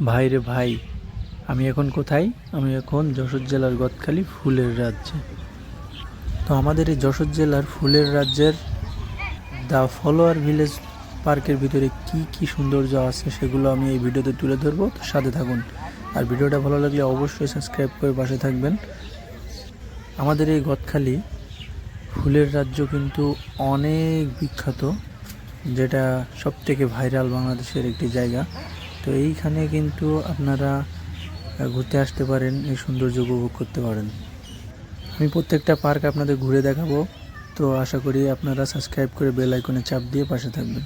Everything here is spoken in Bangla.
ভাই রে ভাই, আমি এখন কোথায়? আমি এখন যশোর জেলার গদখালি ফুলের রাজ্যে। তো আমাদের এই যশোর জেলার ফুলের রাজ্যের দ্য ফলোয়ার ভিলেজ পার্কের ভিতরে কি কি সৌন্দর্য আছে সেগুলো আমি এই ভিডিওতে তুলে ধরবো, তো সাথে থাকুন। আর ভিডিওটা ভালো লাগলে অবশ্যই সাবস্ক্রাইব করে পাশে থাকবেন। আমাদের এই গদখালি ফুলের রাজ্য কিন্তু অনেক বিখ্যাত, যেটা সবথেকে ভাইরাল বাংলাদেশের একটি জায়গা। তো এইখানে কিন্তু আপনারা ঘুরতে আসতে পারেন, এই সৌন্দর্য উপভোগ করতে পারেন। আমি প্রত্যেকটা পার্ক আপনাদের ঘুরে দেখাবো, তো আশা করি আপনারা সাবস্ক্রাইব করে বেল আইকনে চাপ দিয়ে পাশে থাকবেন।